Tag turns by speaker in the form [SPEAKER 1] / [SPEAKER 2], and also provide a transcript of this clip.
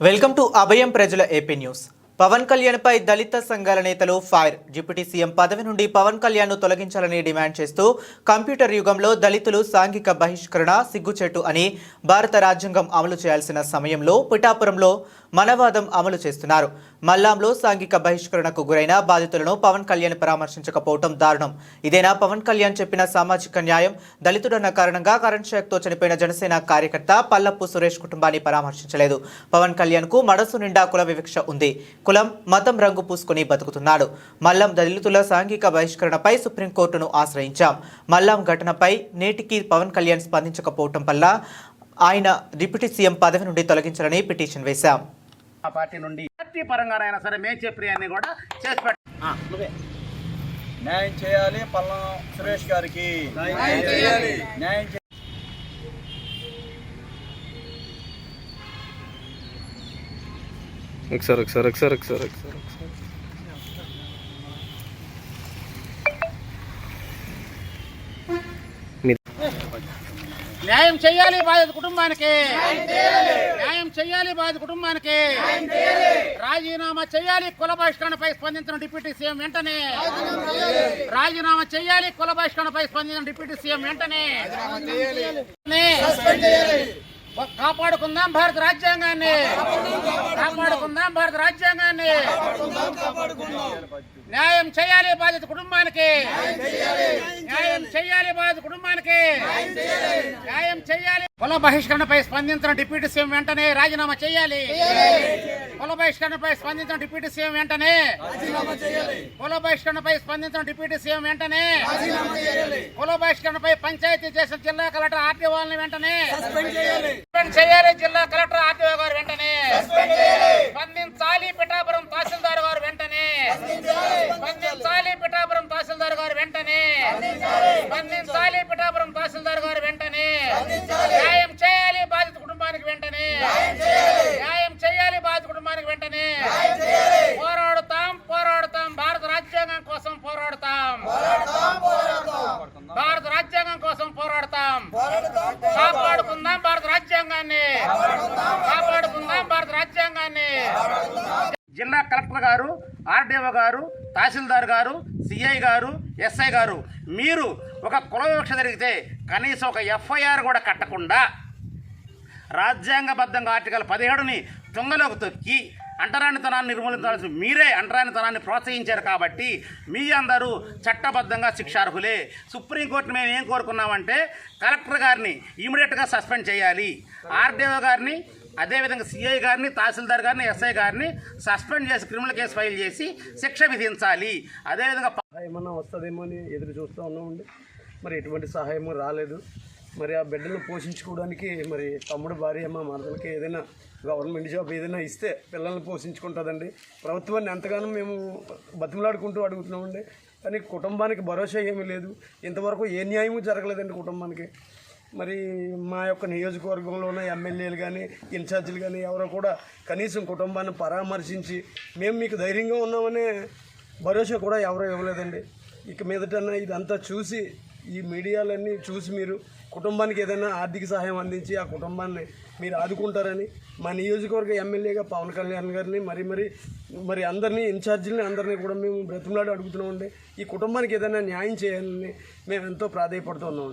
[SPEAKER 1] Welcome to Abhayam Prajala AP news. Pawan కళ్యాణ్పై దళిత సంఘాల నేతలు ఫైర్ డిప్యూటీ సీఎం పదవి నుండి పవన్ కళ్యాణ్ను తొలగించాలని డిమాండ్ చేస్తూ కంప్యూటర్ యుగంలో దళితులు సాంఘిక బహిష్కరణ సిగ్గుచేటు అని భారత రాజ్యాంగం అమలు చేయాల్సిన సమయంలో పిఠాపురంలో మనవాదం అమలు చేస్తున్నారు. మల్లాంలో సాంఘిక బహిష్కరణకు గురైన బాధితులను పవన్ కళ్యాణ్ పరామర్శించకపోవడం దారుణం. ఇదేనా పవన్ కళ్యాణ్ చెప్పిన సామాజిక న్యాయం? దళితుడన్న కారణంగా కరెంట్ షేక్తో చనిపోయిన జనసేన కార్యకర్త పల్లప్పు సురేష్ కుటుంబాన్ని పరామర్శించలేదు. పవన్ కళ్యాణ్కు మనసు నిండా కుల వివక్ష ఉంది. కులం మతం రంగు పూసుకుని బతుకుతున్నాడు. మల్లం దళితుల సాంఘిక బహిష్కరణపై సుప్రీంకోర్టును ఆశ్రయించాం. మల్లం ఘటనపై నేటికి పవన్ కళ్యాణ్ స్పందించకపోవటం వల్ల ఆయన డిప్యూటీ సీఎం పదవి నుండి తొలగించాలని పిటిషన్ వేశాం.
[SPEAKER 2] ఆ పార్టీ నుండి పార్టీ పరంగానైనా సరే మేము చెప్పినవన్నీ కూడా చేసి పెట్ట
[SPEAKER 3] న్యాయం చేయాలి పల్లం సురేష్ గారికి. న్యాయం చేయాలి. న్యాయం చే-
[SPEAKER 4] ఒకసారి ఒకసారి ఒకసారి ఒకసారి ఒకసారి
[SPEAKER 2] న్యాయం చేయాలి బాధిత కుటుంబానికి. న్యాయం చేయాలి బాధ కుటుంబానికి. రాజీనామా చేయాలి కుల బహిష్కరణపై స్పందించిన డిప్యూటీ సీఎం వెంటనే. రాజీనామా చేయాలి కుల బహిష్కరణపై స్పందించిన డిప్యూటీ సీఎం వెంటనే. కాపాడుకుందాం భారత రాజ్యాంగాన్ని. కాపాడుకుందాం భారత రాజ్యాంగాన్ని. న్యాయం చేయాలి బాధిత కుటుంబానికి. న్యాయం చేయాలి బాధిత కుటుంబానికి. న్యాయం చేయాలి. కుల బహిష్కరణపై స్పందించిన డిప్యూటీ సీఎం వెంటనే రాజీనామా చేయాలి. కుల బహిష్కరణపై స్పందించిన డిప్యూటీ సీఎం వెంటనే కుల బహిష్కరణపై స్పందించిన డిప్యూటీ సీఎం వెంటనే కుల బహిష్కరణపై పంచాయతీ చేసిన జిల్లా కలెక్టర్ ఆర్టీఓ వాళ్ళని వెంటనే చేయాలి. జిల్లా కలెక్టర్ ఆర్టీఓ గారు వెంటనే స్పందించాలి పిఠాపురం తహసీల్దార్ గారు వెంటనే స్పందించాలి పిఠాపురం తహసీల్దార్ గారు వెంటనే స్పందించాలి పిఠాపురం తహసీల్దార్ గారు వెంటనే న్యాయం చేయాలి బాధిత కుటుంబానికి వెంటనే న్యాయం చేయాలి బాధిత కుటుంబానికి వెంటనే పోరాడుతాం పోరాడుతాం భారత రాజ్యాంగం కోసం పోరాడుతాం భారత రాజ్యాంగం కోసం పోరాడతాం కాపాడుకుందాం భారత రాజ్యాంగాన్ని. కాపాడుకుందాం భారత రాజ్యాంగాన్ని. జిల్లా కలెక్టర్ గారు ఆర్డీఓ గారు తహసీల్దార్ గారు సిఐ గారు ఎస్ఐ గారు మీరు ఒక కుల వివక్ష జరిగితే కనీసం ఒక ఎఫ్ఐఆర్ కూడా కట్టకుండా రాజ్యాంగబద్ధంగా ఆర్టికల్ పదిహేడుని తుంగలోకి తొక్కి అంటరానితనాన్ని నిర్మూలించాల్సి మీరే అంటరానితనాన్ని ప్రోత్సహించారు కాబట్టి మీ అందరూ చట్టబద్ధంగా శిక్షార్హులే. సుప్రీంకోర్టుని మేము ఏం కోరుకున్నామంటే కలెక్టర్ గారిని ఇమీడియట్గా సస్పెండ్ చేయాలి. ఆర్డీఓ గారిని అదేవిధంగా సిఐ గారిని తహసీల్దార్ గారిని ఎస్ఐ గారిని సస్పెండ్ చేసి క్రిమినల్ కేసు ఫైల్ చేసి శిక్ష విధించాలి. అదేవిధంగా
[SPEAKER 5] ఏమన్నా వస్తుందేమో అని ఎదురు చూస్తూ ఉన్నామండి. మరి ఎటువంటి సహాయము రాలేదు. మరి ఆ బిడ్డలను పోషించుకోవడానికి మరి తమ్ముడు భార్య మా మరదలకి ఏదైనా గవర్నమెంట్ జాబ్ ఏదైనా ఇస్తే పిల్లల్ని పోషించుకుంటుందండి. ప్రభుత్వాన్ని ఎంతగానో మేము బతిమలాడుకుంటూ అడుగుతున్నామండి. కానీ కుటుంబానికి భరోసా ఏమీ లేదు. ఇంతవరకు ఏ న్యాయము జరగలేదండి కుటుంబానికి. మరి మా యొక్క నియోజకవర్గంలో ఉన్న ఎమ్మెల్యేలు కానీ ఇన్ఛార్జీలు కానీ ఎవరో కూడా కనీసం కుటుంబాన్ని పరామర్శించి మేము మీకు ధైర్యంగా ఉన్నామనే భరోసా కూడా ఎవరో ఇవ్వలేదండి. ఇక మీదటన్నా ఇదంతా చూసి ఈ మీడియాలన్నీ చూసి మీరు కుటుంబానికి ఏదైనా ఆర్థిక సహాయం అందించి ఆ కుటుంబాన్ని మీరు ఆదుకుంటారని మా నియోజకవర్గ ఎమ్మెల్యేగా పవన్ కళ్యాణ్ గారిని మరి మరి మరి అందరినీ ఇన్ఛార్జీలని అందరినీ కూడా మేము బ్రతిమలాడి అడుగుతున్నామండి. ఈ కుటుంబానికి ఏదైనా న్యాయం చేయాలని మేము ఎంతో ప్రాధాయపడుతున్నాం.